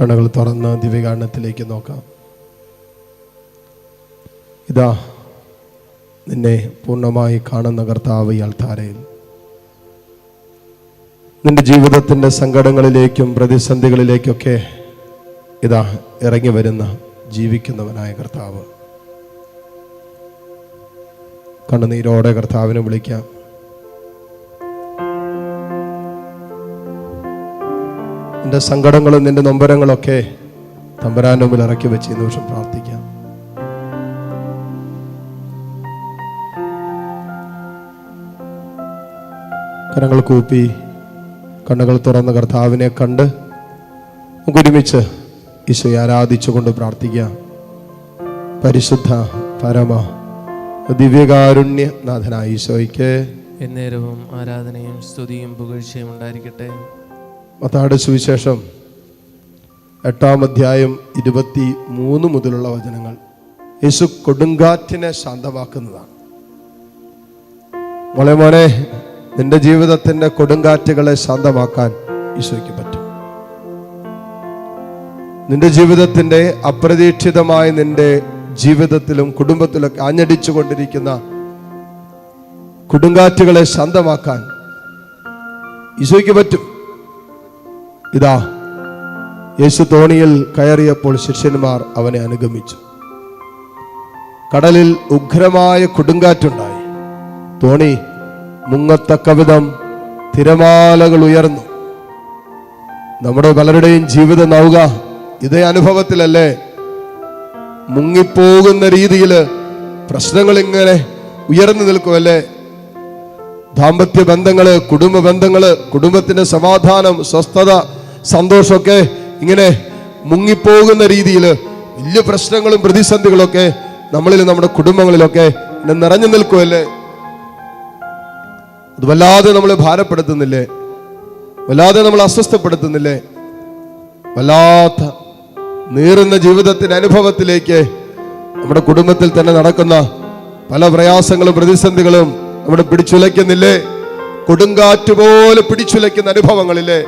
കണ്ണുകൾ തുറന്ന് ദിവ്യകാരണത്തിലേക്ക് നോക്കാം. ഇതാ നിന്നെ പൂർണമായി കാണുന്ന കർത്താവ് ഈ നിന്റെ ജീവിതത്തിന്റെ സങ്കടങ്ങളിലേക്കും പ്രതിസന്ധികളിലേക്കൊക്കെ ഇതാ ഇറങ്ങി വരുന്ന ജീവിക്കുന്നവനായ കർത്താവ്. കണ്ണുനീരോടെ കർത്താവിനെ വിളിക്കാം. നിന്റെ സങ്കടങ്ങളും നിന്റെ നൊമ്പരങ്ങളൊക്കെ തമ്പരാന്റെ മുമ്പിൽ ഇറക്കി വെച്ച് ഈ നിമിഷം പ്രാർത്ഥിക്കാം. കരങ്ങൾ കൂപ്പി കണ്ണുകൾ തുറന്ന് കർത്താവിനെ കണ്ട് ഒരുമിച്ച് ഈശോയെ ആരാധിച്ചുകൊണ്ട് പ്രാർത്ഥിക്കാം. പരിശുദ്ധ പരമ ദിവ്യകാരുണ്യ നാഥനായ ഈശോയ്ക്ക് എന്നേരവും ആരാധനയും സ്തുതിയും പുകഴ്ചയും ഉണ്ടായിരിക്കട്ടെ. മത്താട് സുവിശേഷം എട്ടാം അധ്യായം ഇരുപത്തി മൂന്ന് മുതലുള്ള വചനങ്ങൾ. യേശു കൊടുങ്കാറ്റിനെ ശാന്തമാക്കുന്നതാണ്. മോളെ മോനെ നിന്റെ ജീവിതത്തിന്റെ കൊടുങ്കാറ്റുകളെ ശാന്തമാക്കാൻ ഈശോയ്ക്ക് പറ്റും. നിന്റെ ജീവിതത്തിന്റെ അപ്രതീക്ഷിതമായ നിന്റെ ജീവിതത്തിലും കുടുംബത്തിലൊക്കെ ആഞ്ഞടിച്ചു കൊണ്ടിരിക്കുന്ന കൊടുങ്കാറ്റുകളെ ശാന്തമാക്കാൻ ഈശോയ്ക്ക് പറ്റും. ഇതാ യേശു തോണിയിൽ കയറിയപ്പോൾ ശിഷ്യന്മാർ അവനെ അനുഗമിച്ചു. കടലിൽ ഉഗ്രമായ കൊടുങ്കാറ്റുണ്ടായി. തോണി മുങ്ങത്തക്ക വിധം തിരമാലകൾ ഉയർന്നു. നമ്മുടെ പലരുടെയും ജീവിത നൗക ഇതേ അനുഭവത്തിലല്ലേ? മുങ്ങിപ്പോകുന്ന രീതിയിൽ പ്രശ്നങ്ങൾ ഇങ്ങനെ ഉയർന്നു നിൽക്കുമല്ലേ? ദാമ്പത്യ ബന്ധങ്ങൾ കുടുംബ ബന്ധങ്ങൾ കുടുംബത്തിന്റെ സമാധാനം സ്വസ്ഥത സന്തോഷമൊക്കെ ഇങ്ങനെ മുങ്ങിപ്പോകുന്ന രീതിയിൽ വലിയ പ്രശ്നങ്ങളും പ്രതിസന്ധികളൊക്കെ നമ്മളിൽ നമ്മുടെ കുടുംബങ്ങളിലൊക്കെ ഇങ്ങനെ നിറഞ്ഞു നിൽക്കുമല്ലേ? അത് വല്ലാതെ നമ്മളെ ഭാരപ്പെടുത്തുന്നില്ലേ? വല്ലാതെ നമ്മൾ അസ്വസ്ഥപ്പെടുത്തുന്നില്ലേ? വല്ലാത്ത നീറുന്ന ജീവിതത്തിന്റെ അനുഭവത്തിലേക്ക് നമ്മുടെ കുടുംബത്തിൽ തന്നെ നടക്കുന്ന പല പ്രയാസങ്ങളും പ്രതിസന്ധികളും നമ്മുടെ പിടിച്ചുലയ്ക്കുന്നില്ലേ? കൊടുങ്കാറ്റ് പോലെ പിടിച്ചുലയ്ക്കുന്ന അനുഭവങ്ങളില്ലേ?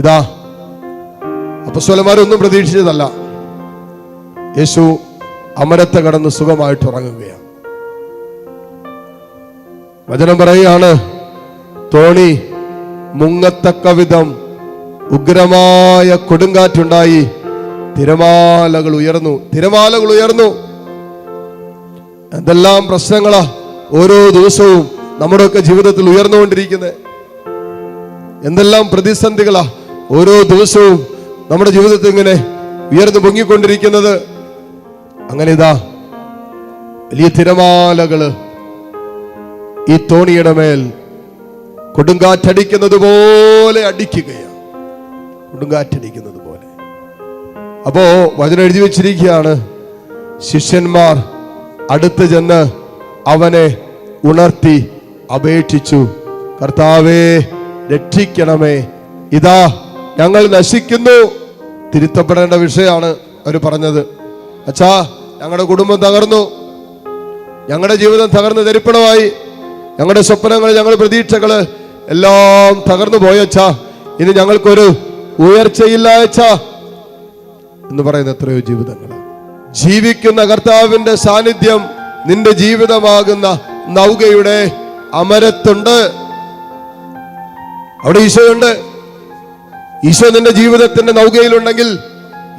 ഇതാ അപ്പസ്വലന്മാരൊന്നും പ്രതീക്ഷിച്ചതല്ല. യേശു അമരത്തെ കടന്ന് സുഖമായിട്ട് ഉറങ്ങുകയാണ്. വചനം പറയുകയാണ് തോണി മുങ്ങത്തക്ക വിധം ഉഗ്രമായ കൊടുങ്കാറ്റുണ്ടായി തിരമാലകൾ ഉയർന്നു തിരമാലകൾ ഉയർന്നു. എന്തെല്ലാം പ്രശ്നങ്ങളാ ഓരോ ദിവസവും നമ്മുടെയൊക്കെ ജീവിതത്തിൽ ഉയർന്നുകൊണ്ടിരിക്കുന്നത്. എന്തെല്ലാം പ്രതിസന്ധികളാ ഓരോ ദിവസവും നമ്മുടെ ജീവിതത്തിൽ ഇങ്ങനെ ഉയർന്നു പൊങ്ങിക്കൊണ്ടിരിക്കുന്നത്. അങ്ങനെ ഇതാ വലിയ തിരമാലകൾ ഈ തോണിയുടെ മേൽ കൊടുങ്കാറ്റടിക്കുന്നത് പോലെ അടിക്കുകയാണ്. കൊടുങ്കാറ്റടിക്കുന്നത് പോലെ. അപ്പോ വചനം എഴുതി വെച്ചിരിക്കുകയാണ് ശിഷ്യന്മാർ അടുത്ത് ചെന്ന് അവനെ ഉണർത്തി അപേക്ഷിച്ചു കർത്താവേ രക്ഷിക്കണമേ. ഇതാ ഞങ്ങൾ നശിക്കുന്നു. തിരുത്തപ്പെടേണ്ട വിഷയമാണ് അവർ പറഞ്ഞത്. അച്ഛാ ഞങ്ങളുടെ കുടുംബം തകർന്നു. ഞങ്ങളുടെ ജീവിതം തകർന്ന് തരിപ്പണമായി ഞങ്ങളുടെ സ്വപ്നങ്ങൾ ഞങ്ങളുടെ പ്രതീക്ഷകൾ എല്ലാം തകർന്നു പോയച്ചാ ഇനി ഞങ്ങൾക്കൊരു ഉയർച്ചയില്ല അച്ഛാ. എന്ന് പറയുന്ന എത്രയോ ജീവിതങ്ങൾ ജീവിക്കുന്ന കർത്താവിന്റെ സാന്നിധ്യം നിന്റെ ജീവിതമാകുന്ന നൗകയുടെ അമരത്തുണ്ട്. അവിടെ ഈശോയുണ്ട്. ഈശോ നിന്റെ ജീവിതത്തിന്റെ നൗകയിലുണ്ടെങ്കിൽ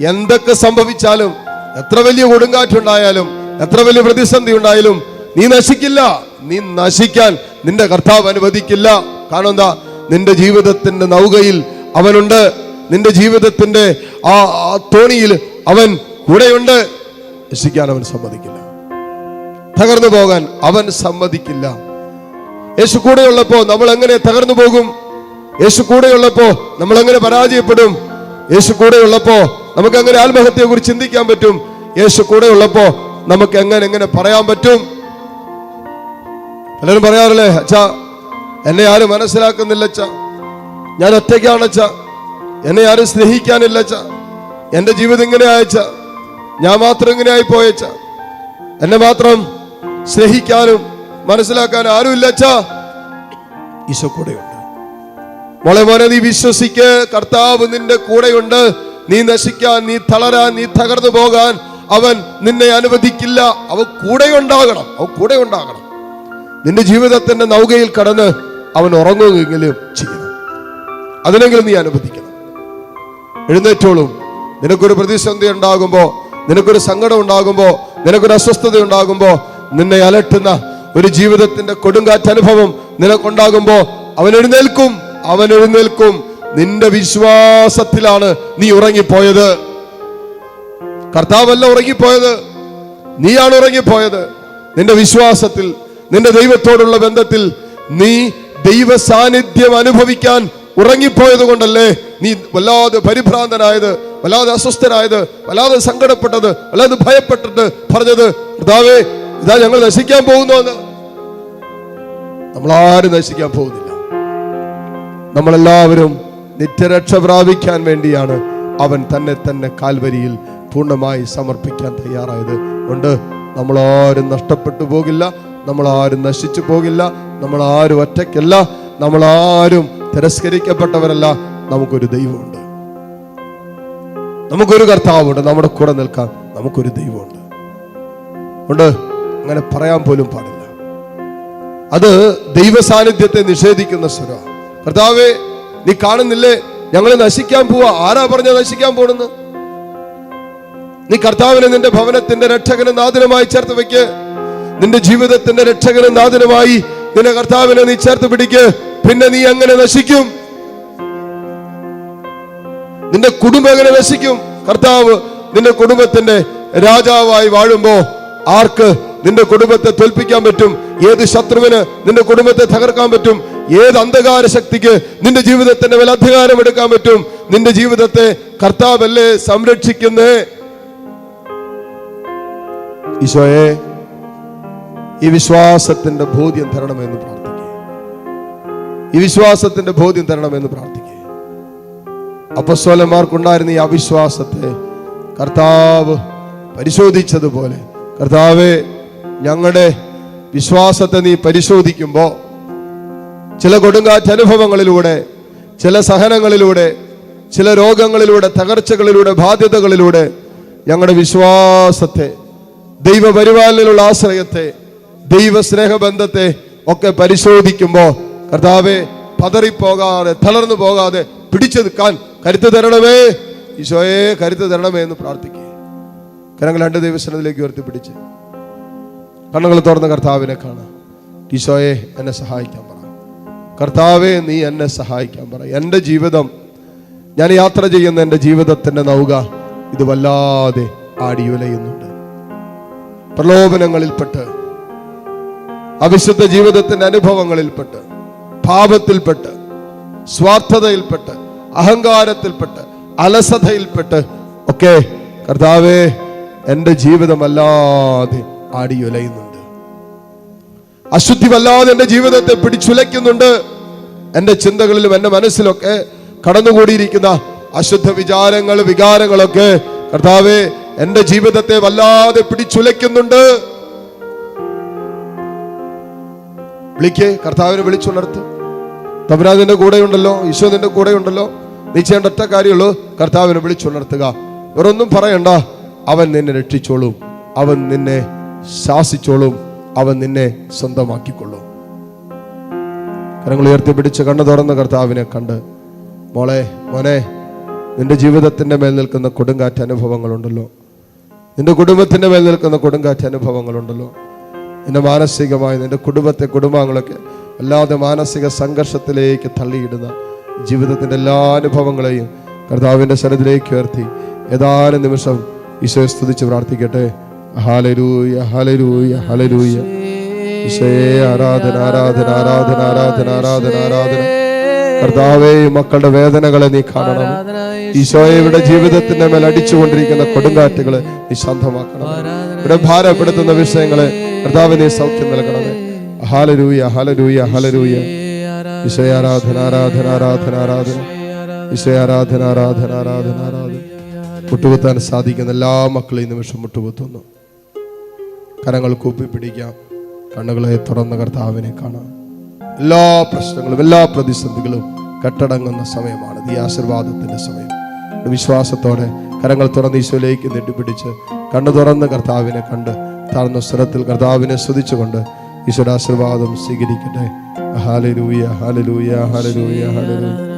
എന്തൊക്കെ സംഭവിച്ചാലും എത്ര വലിയ കൊടുങ്കാറ്റുണ്ടായാലും എത്ര വലിയ പ്രതിസന്ധി ഉണ്ടായാലും നീ നശിക്കില്ല. നീ നശിക്കാൻ നിന്റെ കർത്താവ് അനുവദിക്കില്ല. കാരണം എന്താ? നിന്റെ ജീവിതത്തിന്റെ നൗകയിൽ അവനുണ്ട്. നിന്റെ ജീവിതത്തിന്റെ ആ തോണിയിൽ അവൻ കൂടെയുണ്ട്. നശിക്കാൻ അവൻ സമ്മതിക്കില്ല. തകർന്നു പോകാൻ അവൻ സമ്മതിക്കില്ല. യേശു കൂടെയുള്ളപ്പോ നമ്മൾ എങ്ങനെ തകർന്നു പോകും? യേശു കൂടെയുള്ളപ്പോ നമ്മൾ എങ്ങനെ പരാജയപ്പെടും. യേശു കൂടെയുള്ളപ്പോ നമുക്ക് അങ്ങനെ ആത്മഹത്യയെ കുറിച്ച് ചിന്തിക്കാൻ പറ്റും. യേശു കൂടെയുള്ളപ്പോ നമുക്ക് എങ്ങനെ എങ്ങനെ പറയാൻ പറ്റും. പലരും പറയാറില്ലേ അച്ഛാ എന്നെ ആരും മനസ്സിലാക്കുന്നില്ല അച്ഛ. ഞാൻ ഒറ്റയ്ക്കാണ് അച്ഛ. എന്നെ ആരും സ്നേഹിക്കാനില്ല അച്ഛ. എന്റെ ജീവിതം ഇങ്ങനെ അയച്ച ഞാൻ മാത്രം ഇങ്ങനെ ആയി പോയച്ച എന്നെ മാത്രം സ്നേഹിക്കാനും മനസ്സിലാക്കാനും ആരുമില്ല അച്ഛ. ഈശോ കൂടെയുണ്ട് മോളെ മോനെ നീ വിശ്വസിക്ക്. കർത്താവ് നിന്റെ കൂടെയുണ്ട്. നീ നശിക്കാൻ നീ തളരാൻ നീ തകർന്നു പോകാൻ അവൻ നിന്നെ അനുവദിക്കില്ല. അവ കൂടെ ഉണ്ടാകണം അവ കൂടെ ഉണ്ടാകണം നിന്റെ ജീവിതത്തിന്റെ നൗകയിൽ കടന്ന് അവൻ ഉറങ്ങുകയെങ്കിലും ചെയ്യണം. അതിനെങ്കിലും നീ അനുവദിക്കണം. എഴുന്നേറ്റോളും. നിനക്കൊരു പ്രതിസന്ധി ഉണ്ടാകുമ്പോൾ നിനക്കൊരു സങ്കടം ഉണ്ടാകുമ്പോൾ നിനക്കൊരു അസ്വസ്ഥത ഉണ്ടാകുമ്പോ നിന്നെ അലട്ടുന്ന ഒരു ജീവിതത്തിന്റെ കൊടുങ്കാറ്റ് അനുഭവം നിനക്കുണ്ടാകുമ്പോ അവൻ എഴുന്നേൽക്കും. അവൻ എഴുന്നേൽക്കും നിന്റെ വിശ്വാസത്തിലാണ് നീ ഉറങ്ങിപ്പോയത്. കർത്താവല്ല ഉറങ്ങിപ്പോയത്. നീയാണ് ഉറങ്ങിപ്പോയത്. നിന്റെ വിശ്വാസത്തിൽ നിന്റെ ദൈവത്തോടുള്ള ബന്ധത്തിൽ നീ ദൈവ സാന്നിധ്യം അനുഭവിക്കാൻ ഉറങ്ങിപ്പോയത് കൊണ്ടല്ലേ നീ വല്ലാതെ പരിഭ്രാന്തനായത് വല്ലാതെ അസ്വസ്ഥനായത് വല്ലാതെ സങ്കടപ്പെട്ടത് വല്ലാതെ ഭയപ്പെട്ടിട്ട് പറഞ്ഞത് കർത്താവേ ഇതാ ഞങ്ങൾ നശിക്കാൻ പോകുന്നു എന്ന്. നമ്മളാരും നശിക്കാൻ പോകുന്നില്ല. നമ്മളെല്ലാവരും നിത്യരക്ഷ പ്രാപിക്കാൻ വേണ്ടിയാണ് അവൻ തന്നെ തന്നെ കാൽവരിയിൽ പൂർണമായി സമർപ്പിക്കാൻ തയ്യാറായത്. കൊണ്ട് നമ്മളാരും നഷ്ടപ്പെട്ടു പോകില്ല. നമ്മളാരും നശിച്ചു പോകില്ല. നമ്മളാരും ഒറ്റയ്ക്കല്ല. നമ്മളാരും തിരസ്കരിക്കപ്പെട്ടവരല്ല. നമുക്കൊരു ദൈവമുണ്ട്. നമുക്കൊരു കർത്താവുണ്ട്. നമ്മുടെ കൂടെ നിൽക്കാൻ നമുക്കൊരു ദൈവമുണ്ട്. ഉണ്ട്. അങ്ങനെ പറയാൻ പോലും പാടില്ല. അത് ദൈവ സാന്നിധ്യത്തെ നിഷേധിക്കുന്ന സ്വര കർത്താവേ നീ കാണുന്നില്ലേ? ഞങ്ങൾ നശിക്കാൻ പോവാ. ആരാ പറഞ്ഞ നശിക്കാൻ പോണെന്ന് നീ കർത്താവിനെ നിന്റെ ഭവനത്തിന്റെ രക്ഷകനും നാഥനുമായി ചേർത്ത് വെക്ക്. നിന്റെ ജീവിതത്തിന്റെ രക്ഷകനും നാഥനുമായി നിന്റെ കർത്താവിനെ നീ ചേർത്ത് പിടിക്ക്. പിന്നെ നീ എങ്ങനെ നശിക്കും? നിന്റെ കുടുംബം എങ്ങനെ നശിക്കും? കർത്താവ് നിന്റെ കുടുംബത്തിന്റെ രാജാവായി വാഴുമ്പോ ആർക്ക് നിന്റെ കുടുംബത്തെ തോൽപ്പിക്കാൻ പറ്റും? ഏത് ശത്രുവിന് നിന്റെ കുടുംബത്തെ തകർക്കാൻ പറ്റും? ഏത് അന്ധകാര ശക്തിക്ക് നിന്റെ ജീവിതത്തിന്റെ വില അധികാരം എടുക്കാൻ പറ്റും? നിന്റെ ജീവിതത്തെ കർത്താവല്ലേ സംരക്ഷിക്കുന്നേ? ഈശോയെ ഈ വിശ്വാസത്തിന്റെ ബോധ്യം തരണമെന്ന് പ്രാർത്ഥിക്കുക ഈ വിശ്വാസത്തിന്റെ ബോധ്യം തരണമെന്ന് പ്രാർത്ഥിക്കുക അപ്പസ്വലന്മാർക്കുണ്ടായിരുന്ന ഈ അവിശ്വാസത്തെ കർത്താവ് പരിശോധിച്ചതുപോലെ കർത്താവെ ഞങ്ങളുടെ വിശ്വാസത്തെ നീ പരിശോധിക്കുമ്പോൾ ചില കൊടുങ്കാറ്റ് അനുഭവങ്ങളിലൂടെ ചില സഹനങ്ങളിലൂടെ ചില രോഗങ്ങളിലൂടെ തകർച്ചകളിലൂടെ ബാധ്യതകളിലൂടെ ഞങ്ങളുടെ വിശ്വാസത്തെ ദൈവപരിപാലനയിലുള്ള ആശ്രയത്തെ ദൈവസ്നേഹബന്ധത്തെ ഒക്കെ പരിശോധിക്കുമ്പോൾ കർത്താവെ പതറിപ്പോകാതെ തളർന്നു പോകാതെ പിടിച്ചു നിൽക്കാൻ കരുത്ത് തരണമേ. ഈശോയെ കരുത്ത് തരണമേ എന്ന് പ്രാർത്ഥിക്കുക. കരങ്ങൾ രണ്ട് ദിവസത്തിലേക്ക് ഉയർത്തി പിടിച്ച് കണ്ണുകൾ തുറന്ന കർത്താവിനെ കാണാം ഈശോയെ എന്നെ സഹായിക്കാൻ പറ കർത്താവെ നീ എന്നെ സഹായിക്കാൻ പറ. എന്റെ ജീവിതം ഞാൻ യാത്ര ചെയ്യുന്ന എന്റെ ജീവിതത്തിന്റെ നൗക ഇത് വല്ലാതെ ആടിയുലയുന്നുണ്ട് പ്രലോഭനങ്ങളിൽപ്പെട്ട് അവിശുദ്ധ ജീവിതത്തിന്റെ അനുഭവങ്ങളിൽപ്പെട്ട് പാപത്തിൽപ്പെട്ട് സ്വാർത്ഥതയിൽപ്പെട്ട് അഹങ്കാരത്തിൽപ്പെട്ട് അലസതയിൽപ്പെട്ട് ഒക്കെ കർത്താവെ എന്റെ ജീവിതം വല്ലാതെ ആടിയുലയുന്നുണ്ട് അശുദ്ധി വല്ലാതെ എന്റെ ജീവിതത്തെ പിടിച്ചുലയ്ക്കുന്നുണ്ട്. എന്റെ ചിന്തകളിലും എന്റെ മനസ്സിലൊക്കെ കടന്നുകൂടിയിരിക്കുന്ന അശുദ്ധ വിചാരങ്ങൾ വികാരങ്ങളൊക്കെ കർത്താവെ എന്റെ ജീവിതത്തെ വല്ലാതെ പിടിച്ചുലയ്ക്കുന്നുണ്ട്. വിളിക്കേ കർത്താവിനെ വിളിച്ചുണർത്ത്. നിന്റെ കൂടെയുണ്ടല്ലോ ഈശോ നിന്റെ കൂടെയുണ്ടല്ലോ. നീ ചെയ്യേണ്ട ഒറ്റ കാര്യമുള്ളൂ കർത്താവിനെ വിളിച്ചുണർത്തുക. വേറൊന്നും പറയണ്ട അവൻ നിന്നെ രക്ഷിച്ചോളും അവൻ നിന്നെ ശാസിച്ചോളും അവൻ നിന്നെ സ്വന്തമാക്കിക്കൊള്ളും. കരങ്ങൾ ഉയർത്തി പിടിച്ച് കണ്ണു തുറന്ന കർത്താവിനെ കണ്ട് മോളെ മോനെ നിന്റെ ജീവിതത്തിന്റെ മേൽ നിൽക്കുന്ന കൊടുങ്കാറ്റ് അനുഭവങ്ങളുണ്ടല്ലോ. നിന്റെ കുടുംബത്തിന്റെ മേൽ നിൽക്കുന്ന കൊടുങ്കാറ്റ് അനുഭവങ്ങളുണ്ടല്ലോ. നിന്റെ മാനസികമായി നിന്റെ കുടുംബത്തെ കുടുംബാംഗങ്ങളൊക്കെ അല്ലാതെ മാനസിക സംഘർഷത്തിലേക്ക് തള്ളിയിടുന്ന ജീവിതത്തിന്റെ എല്ലാ അനുഭവങ്ങളെയും കർത്താവിന്റെ ശരത്തിലേക്ക് ഉയർത്തി. ഏതാനും നിമിഷം ഈശോയെ സ്തുതിച്ച് പ്രാർത്ഥിക്കട്ടെ. ഹാലരൂയ ഹാലരൂയ ഹാലരൂയ ആരാധന ആരാധന ആരാധന ആരാധന ആരാധന ആരാധന. കർത്താവേ മക്കളുടെ വേദനകളെ നീ കാണണം. ഈശോയെ ഇവിടെ ജീവിതത്തിന്റെ മേൽ അടിച്ചുകൊണ്ടിരിക്കുന്ന കൊടുങ്കാറ്റുകളെ നീ ശാന്തമാക്കണം. ഇവിടെ ഭാരപ്പെടുത്തുന്ന വിഷയങ്ങളെ കർത്താവ് നീ സൗഖ്യം നൽകണമേ. അഹാലരൂയ അഹാലരൂയ അഹാലരൂയ ഈശോയെ ആരാധന ആരാധന ആരാധന ആരാധന. ഈശോയെ ആരാധന ആരാധന ആരാധന ആരാധന. മുട്ടുകുത്താൻ സാധിക്കുന്ന എല്ലാ മക്കളെയും നിമിഷം മുട്ടുകുത്തുന്നു. കരങ്ങൾ കൂപ്പി പിടിക്കാം കണ്ണുകളെ തുറന്ന കർത്താവിനെ കാണാം. എല്ലാ പ്രശ്നങ്ങളും എല്ലാ പ്രതിസന്ധികളും കെട്ടടങ്ങുന്ന സമയമാണ്. ഈ ആശീർവാദത്തിന്റെ സമയം. വിശ്വാസത്തോടെ കരങ്ങൾ തുറന്ന് ഈശോയിലേക്ക് നെട്ടിപ്പിടിച്ച് കണ്ണു തുറന്ന് കർത്താവിനെ കണ്ട് താഴ്ന്ന സ്വരത്തിൽ കർത്താവിനെ സ്തുതിച്ചുകൊണ്ട് ഈശോയുടെ ആശീർവാദം സ്വീകരിക്കട്ടെ. Hallelujah hallelujah hallelujah hallelujah